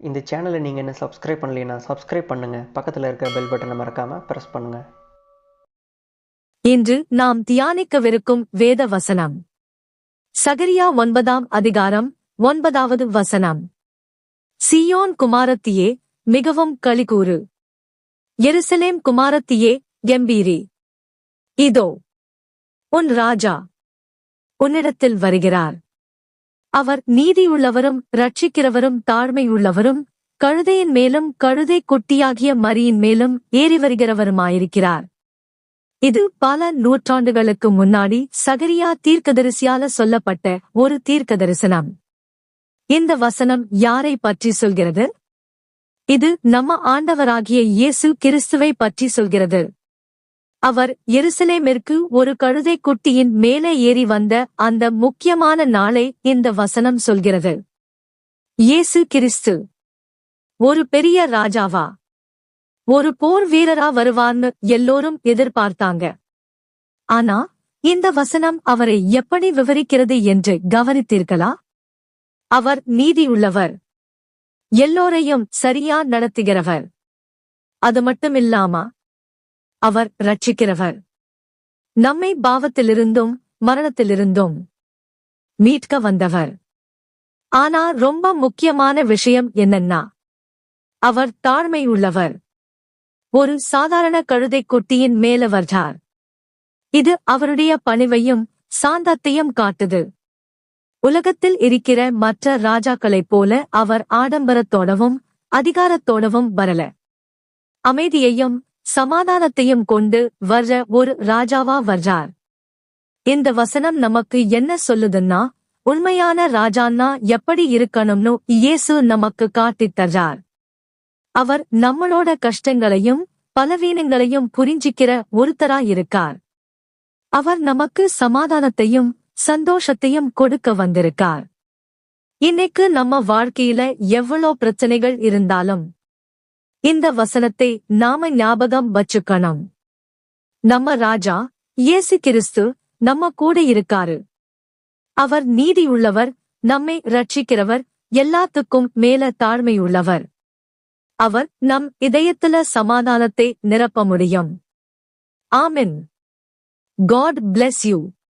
இந்த சேனலை நீங்கள் என்ன சப்ஸ்கிரைப் பண்ணலைன்னா சப்ஸ்கிரைப் பண்ணுங்கள் பக்கத்தில் இருக்கிற பெல் பட்டனை மறக்காமல் ப்ரெஸ் பண்ணுங்கள் இன்று நாம் தியானிக்கவிருக்கும் வேத வசனம். சகரியா ஒன்பதாம் அதிகாரம் ஒன்பதாவது வசனம். சியோன் குமாரத்தியே மிகவும் களிகூறு. எருசலேம் குமாரத்தியே கம்பீரி. இதோ உன் ராஜா உன்னிடத்தில் வருகிறார். அவர் நீதியுள்ளவரும் ரட்சிக்கிறவரும் தாழ்மையுள்ளவரும் கழுதையின் மேலும் கழுதை குட்டியாகிய மரியின் மேலும் ஏறி வருகிறவருமாயிருக்கிறார். இது பல நூற்றாண்டுகளுக்கு முன்னாடி சகரியா தீர்க்கதரிசியால சொல்லப்பட்ட ஒரு தீர்க்க தரிசனம் இந்த வசனம் யாரை பற்றி சொல்கிறது? இது நம்ம ஆண்டவராகிய இயேசு கிறிஸ்துவை பற்றி சொல்கிறது. அவர் எருசலேமிற்கு ஒரு கழுதை குட்டியின் மேலே ஏறி வந்த அந்த முக்கியமான நாளை இந்த வசனம் சொல்கிறது. இயேசு கிறிஸ்து. ஒரு பெரிய ராஜாவா? ஒரு போர் வீரரா வருவார்னு எல்லோரும் எதிர்பார்த்தாங்க. ஆனா இந்த வசனம் அவரை எப்படி விவரிக்கிறது என்று கவனித்தீர்களா? அவர் நீதியுள்ளவர். எல்லோரையும் சரியா நடத்துகிறவர். அது மட்டுமில்லாமா? அவர் ரட்சிக்கிறவர் நம்மை பாவத்திலிருந்தும் மரணத்திலிருந்தும் மீட்க வந்தவர். ஆனா ரொம்ப முக்கியமான விஷயம் என்னன்னா அவர் தாழ்மையுள்ளவர். ஒரு சாதாரண கழுதை குட்டியின் மேல வர்றார் இது அவருடைய பணிவையும் சாந்தத்தையும் காட்டுது. உலகத்தில் இருக்கிற மற்ற ராஜாக்களைப் போல அவர் ஆடம்பரத்தோடவும் அதிகாரத்தோடவும் வரல. அமைதியையும் சமாதானத்தையும் கொண்டு வர்ற ஒரு ராஜாவா வர்றார். இந்த வசனம் நமக்கு என்ன சொல்லுதுன்னா உண்மையான ராஜான்னா எப்படி இருக்கணும்னு இயேசு நமக்கு காட்டித் தர்றார். அவர் நம்மளோட கஷ்டங்களையும் பலவீனங்களையும் புரிஞ்சிக்கிற ஒருத்தரா இருக்கார். அவர் நமக்கு சமாதானத்தையும் சந்தோஷத்தையும் கொடுக்க வந்திருக்கார். இன்னைக்கு நம்ம வாழ்க்கையில எவ்வளோ பிரச்சனைகள் இருந்தாலும் இந்த வசனத்தை நாம ஞாபகம் வச்சுக்கணும். நம்ம ராஜா இயேசு கிறிஸ்து நம்ம கூட இருக்காரு. அவர் நீதியுள்ளவர் நம்மை ரட்சிக்கிறவர் எல்லாத்துக்கும் மேல தாழ்மையுள்ளவர். அவர் நம் இதயத்துல சமாதானத்தை நிரப்ப முடியும். ஆமின். God bless you